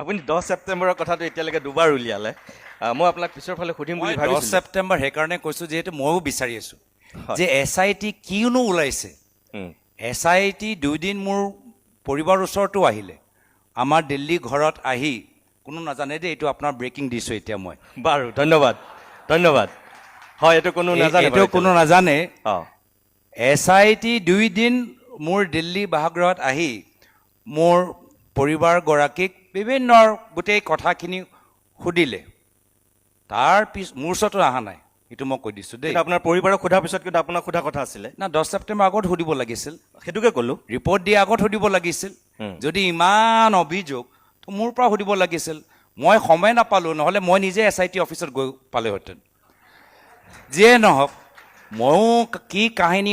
আপুনি দহ ছেপ্টেম্বৰৰ কথাটো এতিয়ালৈকে দুবাৰ উলিয়ালে মই আপোনাক পিছৰ ফালে সুধিম বুলি দহ ছেপ্টেম্বৰ সেইকাৰণে কৈছোঁ যিহেতু ময়ো বিচাৰি আছোঁ। যে এছ আই টি কিনো ওলাইছে? এছ আই টি দুইদিন মোৰ পৰিবাৰৰ ওচৰতো আহিলে। আমাৰ দিল্লী ঘৰত আহি কোনো নাজানে দেই এইটো আপোনাৰ ব্ৰেকিং দিছোঁ এতিয়া মই। বাৰু ধন্যবাদ ধন্যবাদ। হয় এইটো কোনো নাজানে এইটো কোনো নাজানে। এছ আই টি দুইদিন মোৰ দিল্লী বাসগৃহত আহি মোৰ পৰিবাৰগৰাকীক বিভিন্ন গোটেই কথাখিনি সুধিলে। তাৰ পিছ মোৰ ওচৰতো অহা নাই। এইটো মই কৈ দিছোঁ দেই। আপোনাৰ পৰিবাৰক সোধাৰ পিছত কিন্তু আপোনাক সোধা কথা আছিলে। না দহ ছেপ্টেম্বৰ আগত সুধিব লাগিছিল। সেইটোকে ক'লো। ৰিপৰ্ট দিয়া আগত সুধিব লাগিছিল। যদি ইমান অভিযোগ তো মোৰ পৰা সুধিব লাগিছিল মই সময় নাপালোঁ নহ'লে মই নিজে এছ আই টি অফিচত গৈ পালোহেঁতেন। যিয়ে নহওক ময়ো ক- কাহিনী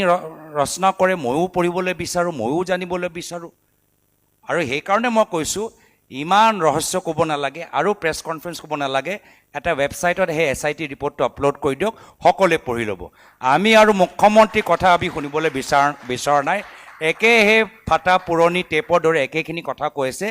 ৰচনা কৰে ময়ো পঢ়িবলৈ বিচাৰোঁ ময়ো জানিবলৈ বিচাৰোঁ। আৰু সেইকাৰণে মই কৈছোঁ ইমান ৰহস্য ক'ব নালাগে আৰু প্ৰেছ কনফাৰেঞ্চ ক'ব নালাগে। এটা ৱেবছাইটত সেই এছ আই টি ৰিপৰ্টটো আপলোড কৰি দিয়ক সকলোৱে পঢ়ি ল'ব। আমি আৰু মুখ্যমন্ত্ৰীৰ কথা আমি শুনিবলৈ বিচাৰ বিচৰা নাই। একে সেই ফাটা পুৰণি টেপৰ দৰে একেখিনি কথা কৈ আছে।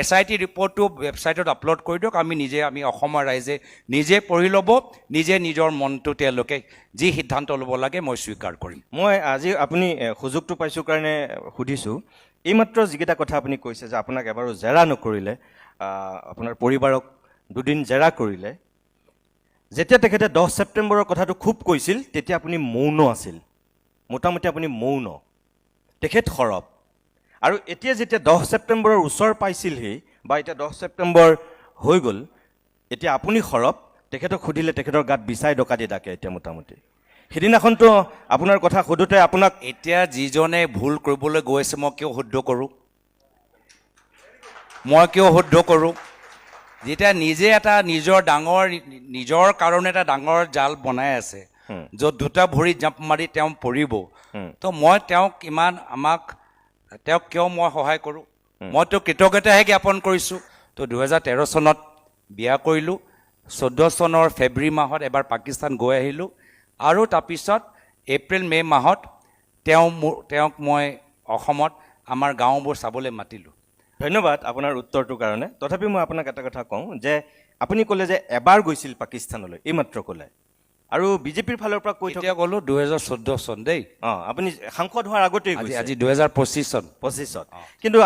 এছ আই টি ৰিপৰ্টটো ৱেবছাইটত আপলোড কৰি দিয়ক। আমি নিজে আমি অসমৰ ৰাইজে নিজে পঢ়ি ল'ব নিজে নিজৰ মনটো তেওঁলোকে যি সিদ্ধান্ত ল'ব লাগে মই স্বীকাৰ কৰিম। মই আজি আপুনি সুযোগটো পাইছোঁ কাৰণে সুধিছোঁ। এইমাত্ৰ যিকেইটা কথা আপুনি কৈছে যে আপোনাক এবাৰো জেৰা নকৰিলে আপোনাৰ পৰিবাৰক দুদিন জেৰা কৰিলে যেতিয়া তেখেতে দহ ছেপ্টেম্বৰৰ কথাটো খুব কৈছিল তেতিয়া আপুনি মৌন আছিল। মোটামুটি আপুনি মৌন। তেখেত সৰব। আৰু এতিয়া যেতিয়া দহ ছেপ্টেম্বৰৰ ওচৰ পাইছিলহি বা এতিয়া দহ ছেপ্টেম্বৰ হৈ গ'ল এতিয়া আপুনি সৰব তেখেতক সুধিলে তেখেতৰ গাত বিচাই ডকাতি ডাকে এতিয়া মোটামুটি। সিদিনাখনতো আপোনাৰ কথা সোধোতে আপোনাক এতিয়া যিজনে ভুল কৰিবলৈ গৈ আছে মই কিয় শুদ্ধ কৰোঁ? মই কিয় শুদ্ধ কৰোঁ? যেতিয়া নিজে এটা নিজৰ ডাঙৰ নিজৰ কাৰণে এটা ডাঙৰ জাল বনাই আছে। য'ত দুটা ভৰিত জাপ মাৰি তেওঁ পৰিব। তো মই তেওঁক ইমান আমাক তেওঁক কিয় মই সহায় কৰোঁ? মইতো কৃতজ্ঞতাহে জ্ঞাপন কৰিছোঁ। তো দুহেজাৰ তেৰ চনত বিয়া কৰিলোঁ। চৈধ্য চনৰ ফেব্ৰুৱাৰী মাহত এবাৰ পাকিস্তান গৈ আহিলোঁ। আৰু তাৰপিছত এপ্ৰিল মে' মাহত তেওঁ মোৰ তেওঁক মই অসমত আমাৰ গাঁওবোৰ চাবলৈ মাতিলোঁ। ধন্যবাদ আপোনাৰ উত্তৰটোৰ কাৰণে। তথাপি মই আপোনাক এটা কথা কওঁ যে আপুনি ক'লে যে এবাৰ গৈছিল পাকিস্তানলৈ এইমাত্ৰ ক'লে। আৰু বিজেপিৰ ফালৰ পৰা কৈ থকা ক'লোঁ দুহেজাৰ চৈধ্য চন দেই। অঁ আপুনি সাংসদ হোৱাৰ আগতেই আজি দুহেজাৰ পঁচিছ চন। পঁচিছত কিন্তু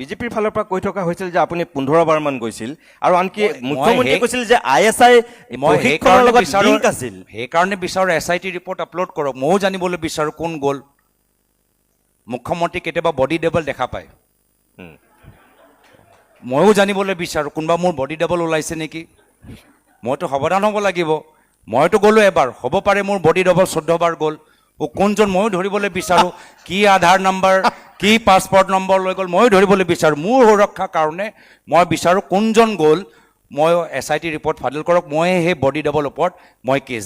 বিজেপিৰ ফালৰ পৰা কৈ থকা হৈছিল যে আপুনি পোন্ধৰ বাৰমান গৈছিল আৰু আনকি মুখ্যমন্ত্ৰীয়ে কৈছিল যে আই এছ আই মই সেইকাৰণে বিচাৰোঁ আছিল। সেইকাৰণে বিচাৰোঁ S I T report upload কৰক। ময়ো জানিবলৈ বিচাৰোঁ কোন গ'ল। মুখ্যমন্ত্ৰী কেতিয়াবা বডি ডেবল দেখা পায়। ময়ো জানিবলৈ বিচাৰোঁ কোনোবা মোৰ বডি ডেবল ওলাইছে নেকি। মইতো সাৱধান হ'ব লাগিব। মইতো গ'লোঁ এবাৰ হ'ব পাৰে মোৰ বডি ডবল চৈধ্যবাৰ গ'ল। কোনজন ময়ো ধৰিবলৈ বিচাৰোঁ কি আধাৰ নম্বৰ কি পাছপৰ্ট নম্বৰ লৈ গ'ল ময়ো ধৰিবলৈ বিচাৰোঁ। মোৰ সুৰক্ষাৰ কাৰণে মই বিচাৰোঁ কোনজন গ'ল মই S I T report file কৰক মই সেই বডি ডবল ওপৰত মই কেছ